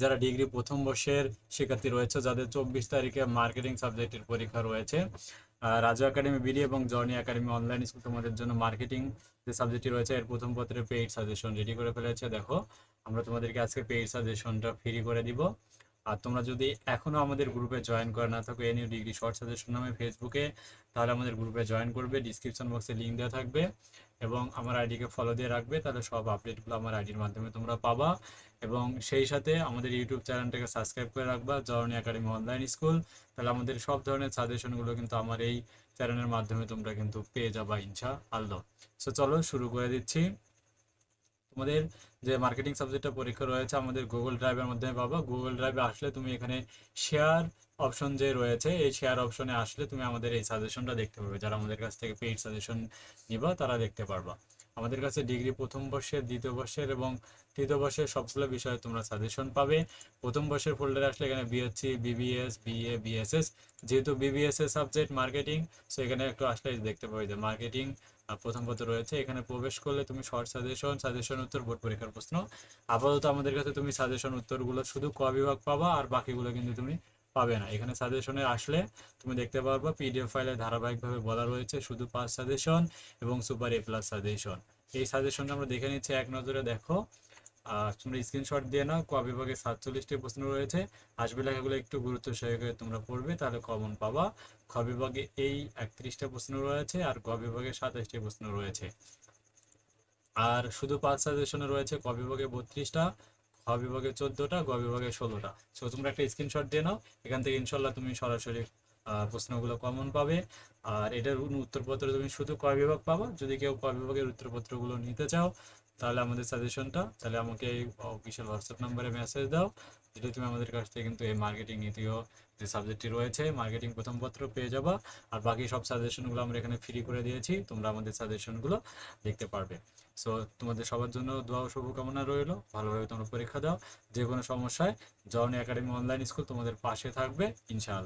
যারা ডিগ্রি প্রথম বর্ষের শিক্ষার্থী রয়েছে, যাদের চব্বিশ তারিখে মার্কেটিং সাবজেক্টের পরীক্ষা রয়েছে। রাজু একাডেমি বিডি এবং জর্নি একাডেমি অনলাইন স্কুল তোমাদের জন্য মার্কেটিং যে সাবজেক্টটি রয়েছে, এর প্রথম পত্রে পেইড সাজেশন রেডি করে ফেলেছে। দেখো, আমরা তোমাদেরকে আজকে পেইড সাজেশনটা ফ্রি করে দিব। আর তোমরা যদি এখনও আমাদের গ্রুপে জয়েন করে না থাকো এনিউ ডিগ্রি শর্ট সাজেশন নামে ফেসবুকে তাহলে আমাদের গ্রুপে জয়েন করবে। ডিসক্রিপশন বক্সে লিঙ্ক দেওয়া থাকবে এবং আমার আইডিকে ফলো দিয়ে রাখবে, তাহলে সব আপডেটগুলো আমার আইডির মাধ্যমে তোমরা পাবা। এবং সেই সাথে আমাদের ইউটিউব চ্যানেলটাকে সাবস্ক্রাইব করে রাখবা জর্নি একাডেমি অনলাইন স্কুল তাহলে আমাদের সব ধরনের সাজেশনগুলো কিন্তু আমার এই চ্যানেলের মাধ্যমে তোমরা কিন্তু পেয়ে যাবা ইনশা আল্লাহ সো চলো শুরু করে দিচ্ছি। তোমাদের যে মার্কেটিং সাবজেক্টটা পরীক্ষা রয়েছে, আমাদের গুগল ড্রাইভের মাধ্যমে পাবা। গুগল ড্রাইভে আসলে তুমি এখানে শেয়ার অপশন যে রয়েছে, এই শেয়ার অপশনে আসলে তুমি আমাদের এই সাজেশনটা দেখতে পাবে যারা আমাদের কাছ থেকে পেইড সাজেশন নিবা, তারা দেখতে পারবা। আমাদের কাছে ডিগ্রি প্রথম বর্ষের, দ্বিতীয় বর্ষের এবং তৃতীয় বর্ষের সবগুলো বিষয়ে তোমরা সাজেশন পাবে। প্রথম বর্ষের ফোল্ডারে আসলে এখানে বিএসসি বিবিএস বিএ বিএসএস যেহেতু বিবিএস এর সাবজেক্ট মার্কেটিং সো এখানে একটু আসলে দেখতে পাবে যে মার্কেটিং প্রথম পত্র রয়েছে। এখানে প্রবেশ করলে তুমি শর্ট সাজেশন সাজেশন উত্তর বোর্ড পরীক্ষার প্রশ্ন। আপাতত আমাদের কাছে তুমি সাজেশন উত্তরগুলো শুধু ক বিভাগ পাবা আর বাকিগুলো কিন্তু তুমি পাবে না। এখানে সাজেশনে আসলে তুমি দেখতে পারবা পিডিএফ ফাইলে ধারাবাহিকভাবে বলা রয়েছে শুধু পাঁচ সাজেশন এবং সুপার এ প্লাস সাজেশন এই সাজেশনটা আমরা দেখে নিচ্ছি, এক নজরে দেখো। আর তোমরা স্ক্রিনশট দিয়ে নাও, ক বিভাগে সাতচল্লিশটি প্রশ্ন রয়েছে। আসবে লেখাগুলো একটু গুরুত্ব সহকারে তোমরা পড়বে, তাহলে কমন পাবা। খ বিভাগে এই একত্রিশটা প্রশ্ন রয়েছে আর গ বিভাগে সাতাশটি প্রশ্ন রয়েছে। আর শুধু পাঁচ সাজেশনে রয়েছে, ক বিভাগে বত্রিশটা খ বিভাগে চোদ্দটা, গ বিভাগে ষোলোটা। সো তোমরা একটা স্ক্রিনশট দিয়ে নাও। এখান থেকে ইনশাল্লাহ তুমি সরাসরি প্রশ্নগুলো কমন পাবে। আর এটার উত্তরপত্র তুমি শুধু ক বিভাগ পাবা। যদি কেউ ক বিভাগের উত্তরপত্রগুলো নিতে চাও, তাহলে আমাদের সাজেশনটা তাহলে আমাকে এই অফিসিয়াল হোয়াটসঅ্যাপ নাম্বারে মেসেজ দাও। যেটা তুমি আমাদের কাছ থেকে কিন্তু এই মার্কেটিং নীতিও, যে সাবজেক্টটি রয়েছে মার্কেটিং প্রথম পত্র পেয়ে যাবা। আর বাকি সব সাজেশনগুলো আমরা এখানে ফ্রি করে দিয়েছি। তোমরা আমাদের সাজেশনগুলো দেখতে পারবে। সো তোমাদের সবার জন্য দোয়া ও শুভকামনা রইল। ভালোভাবে তোমরা পরীক্ষা দাও। যে কোনো সমস্যায় জর্নি একাডেমি অনলাইন স্কুল তোমাদের পাশে থাকবে, ইনশাআল্লাহ।